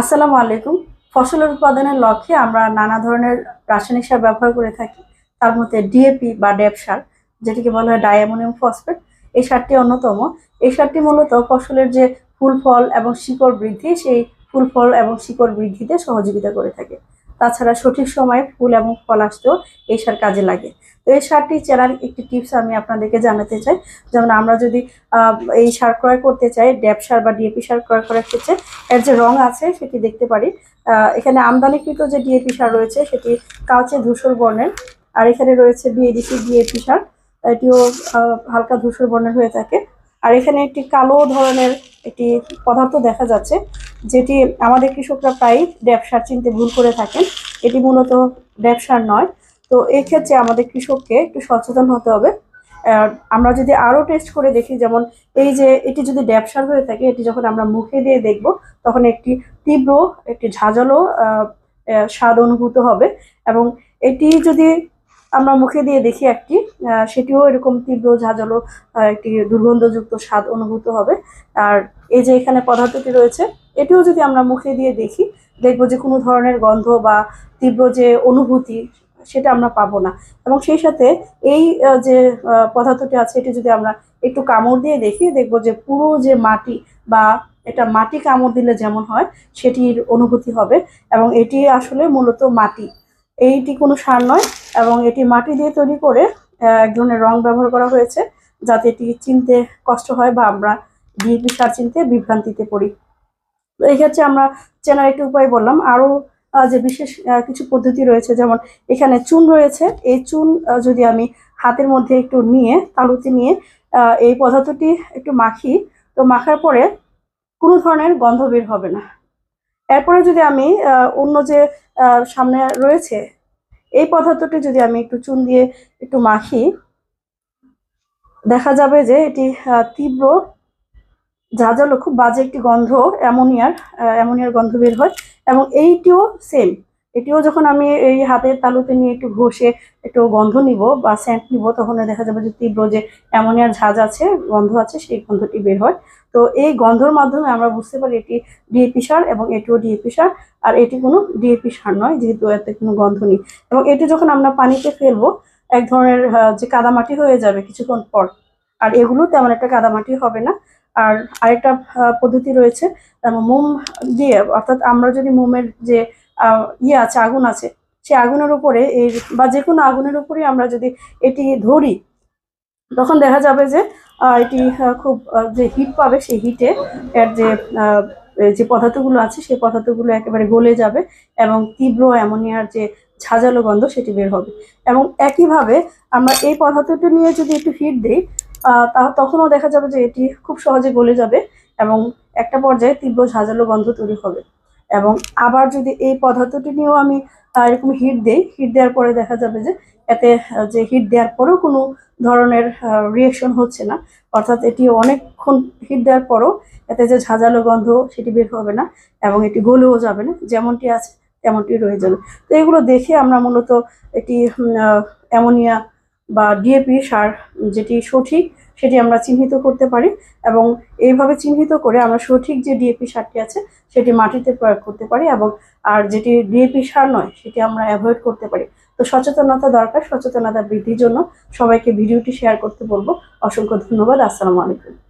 আসসালামু আলাইকুম। ফসলের উৎপাদনের লক্ষ্যে আমরা নানা ধরনের রাসায়নিক সার ব্যবহার করে থাকি। তার মধ্যে ডিএপি বা ড্যাপ সার, যেটিকে বলা হয় ডায়ামোনিয়াম ফসফেট এই সারটি অন্যতম। এই সারটি মূলত ফসলের যে ফুল ফল এবং শিকড় বৃদ্ধি, সেই ফুল ফল এবং শিকড় বৃদ্ধিতে সহযোগিতা করে থাকে। তাছাড়া সঠিক সময়ে ফুল এবং ফল আসতেও এই সার কাজে লাগে। তো এই সারটি চেনার একটি টিপস আমি আপনাদেরকে জানাতে চাই। যেমন আমরা যদি এই সার ক্রয় করতে চাই ড্যাপ সার বা ডিএপি সার ক্রয় করার ক্ষেত্রে এর যে রং আছে সেটি দেখতে পারি। এখানে আমদানিকৃত যে ডিএপি সার রয়েছে সেটি কালচে ধূসর বর্ণের, আর এখানে রয়েছে বিএডিসি ডিএপি সার। এটিও হালকা ধূসর বর্ণের হয়ে থাকে। আর এখানে একটি কালো ধরনের একটি পদার্থ দেখা যাচ্ছে, যেটি আমাদের কৃষকরা প্রায়ই ড্যাপ সার চিনতে ভুল করে থাকেন। এটি মূলত ড্যাপ সার নয়। তো এক্ষেত্রে আমাদের কৃষককে একটু সচেতন হতে হবে। আমরা যদি আরও টেস্ট করে দেখি, যেমন এই যে এটি যদি ড্যাপ সার হয়ে থাকে, এটি যখন আমরা মুখে দিয়ে দেখব, তখন একটি তীব্র, একটি ঝাঁঝালো স্বাদ অনুভূত হবে। এবং এটি যদি আমরা মুখে দিয়ে দেখি একটি সেটিও এরকম তীব্র ঝাঁঝালো একটি দুর্গন্ধযুক্ত স্বাদ অনুভূত হবে। আর এই যে এখানে পদার্থটি রয়েছে, এটিও যদি আমরা মুখে দিয়ে দেখি, দেখব যে কোনো ধরনের গন্ধ বা তীব্র যে অনুভূতি, সেটা আমরা পাবো না। এবং সেই সাথে এই যে পদার্থটি আছে, এটি যদি আমরা একটু কামড় দিয়ে দেখি, দেখব যে পুরো যে মাটি বা এটা মাটি কামড় দিলে যেমন হয়, সেটির অনুভূতি হবে। এবং এটি আসলে মূলত মাটি। এইটি কোনো সার নয় এবং এটি মাটি দিয়ে তৈরি করে এক ধরনের রং ব্যবহার করা হয়েছে যাতে এটি চিনতে কষ্ট হয় বা আমরা ডিএপি সার চিনতে বিভ্রান্তিতে পড়ি। তো এই ক্ষেত্রে আমরা চেনার একটি উপায় বললাম। আরও যে বিশেষ কিছু পদ্ধতি রয়েছে, যেমন এখানে চুন রয়েছে। এই চুন যদি আমি হাতের মধ্যে একটু নিয়ে, তালুতে নিয়ে এই পদার্থটি একটু মাখি, তো মাখার পরে কোনো ধরনের গন্ধ বের হবে না। এরপরে যদি আমি অন্য যে সামনে রয়েছে। এই পদার্থটি যদি আমি একটু চুন দিয়ে একটু মাখি, দেখা যাবে যে এটি তীব্র, ঝাঁঝালো, খুব বাজে একটি গন্ধ, অ্যামোনিয়ার অ্যামোনিয়ার গন্ধ বের হয় এবং এইটিও সেম এটিও যখন আমি এই হাতের তালুতে নিয়ে একটু ঘষে একটু গন্ধ নিব বা সেন্ট নিব, তখন দেখা যাবে যে তীব্র যে অ্যামোনিয়ার ঝাঁজ আছে, গন্ধ আছে, সেই গন্ধটি বের হয়। তো এই গন্ধর মাধ্যমে আমরা বুঝতে পারি এটি ডিএপি সার এবং এটিও ডিএপি সার, আর এটি কোনো ডিএপি সার নয়, যেহেতু এতে কোনো গন্ধ নেই। এবং এটি যখন আমরা পানিতে ফেলব, এক ধরনের যে কাদামাটি হয়ে যাবে কিছুক্ষণ পর, আর এগুলো তেমন একটা কাদামাটি হবে না। আর আরেকটা পদ্ধতি রয়েছে মোম দিয়ে, অর্থাৎ আমরা যদি মোমের যে ইয়ে আছে, আগুন আছে। সে আগুনের উপরে এই বা যে কোনো আগুনের উপরে আমরা যদি এটি ধরি, তখন দেখা যাবে যে এটি খুব যে হিট পাবে সেই হিটে এর যে যে পদার্থগুলো আছে, সেই পদার্থগুলো একেবারে গলে যাবে এবং তীব্র অ্যামোনিয়ার যে ঝাঁঝালো গন্ধ সেটি বের হবে। এবং একইভাবে আমরা এই পদার্থটি নিয়ে যদি একটু হিট দিই তা- তখনও দেখা যাবে যে এটি খুব সহজে গলে যাবে এবং একটা পর্যায়ে তীব্র ঝাঁঝালো গন্ধ তৈরি হবে। এবং আবার যদি এই পদার্থটি নিয়েও আমি এরকম হিট দেই, হিট দেওয়ার পরে দেখা যাবে যে এতে যে হিট দেওয়ার পরেও কোনো ধরনের রিয়েকশন হচ্ছে না। অর্থাৎ এটি অনেকক্ষণ হিট দেওয়ার পরও এতে যে ঝাঁঝালো গন্ধ সেটি বের হবে না এবং এটি গলেও যাবে না। যেমনটি আছে, তেমনটি রয়ে যাবে। তো এগুলো দেখে আমরা মূলত এটি অ্যামোনিয়া বা ডিএপি সার যেটি সঠিক সেটি আমরা চিহ্নিত করতে পারি এবং এইভাবে চিহ্নিত করে আমরা সঠিক যে ডিএপি সারটি আছে সেটি মাটিতে প্রয়োগ করতে পারি এবং আর যেটি ডিএপি সার নয় সেটি আমরা অ্যাভয়েড করতে পারি। তো সচেতনতা দরকার, সচেতনতা বৃদ্ধির জন্য সবাইকে ভিডিওটি শেয়ার করতে বলব। অসংখ্য ধন্যবাদ, আসসালামু আলাইকুম।